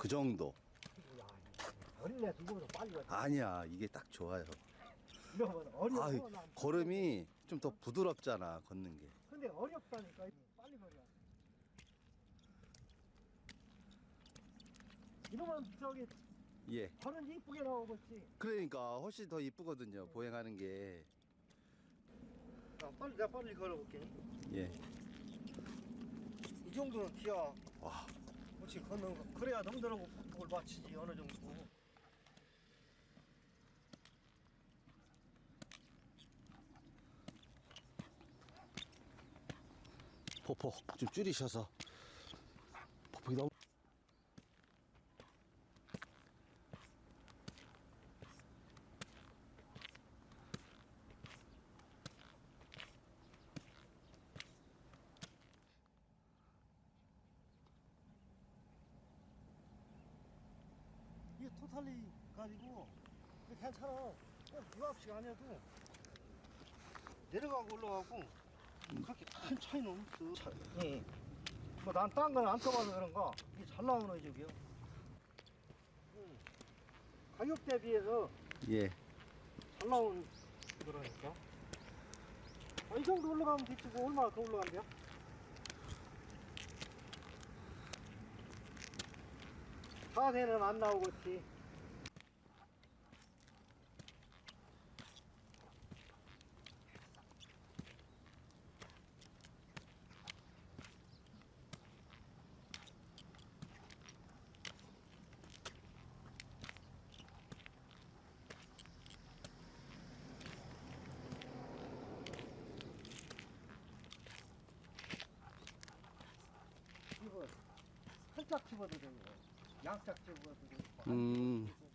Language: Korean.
그 정도. 야, 어린애 두고도 빨리 가. 아니야, 이게 딱 좋아요. 이러면 어려워. 아, 난. 걸음이 좀 더 부드럽잖아, 걷는 게. 근데 어렵다니까. 빨리 걸어. 이러면 저기 예. 걸은 이쁘게 나오겠지. 그러니까 훨씬 더 이쁘거든요, 보행하는 게. 자, 빨리 내가 빨리 걸어볼게. 예. 이 정도는 기야. 와, 그렇지 걷는 거. 그래야 놈들하고 폭폭을 맞추지 어느 정도. 폭폭 좀 줄이셔서. 폭폭이 너무. 토탈리 가지고 괜찮아. 꼭 유압식 안 해도 내려가고 올라가고 그렇게 큰 차이는 없어. 차, 예. 뭐난 딴 건 안 써봐서 그런가 이게 잘 나오네 저기요. 음. 가격 대비해서 예. 잘 나온 거라니까. 아, 이 정도 올라가면 됐지 뭐 얼마나 더 올라간대요? 사대는 안 나오겠지. 살짝 되고 양짝 되고 음. 한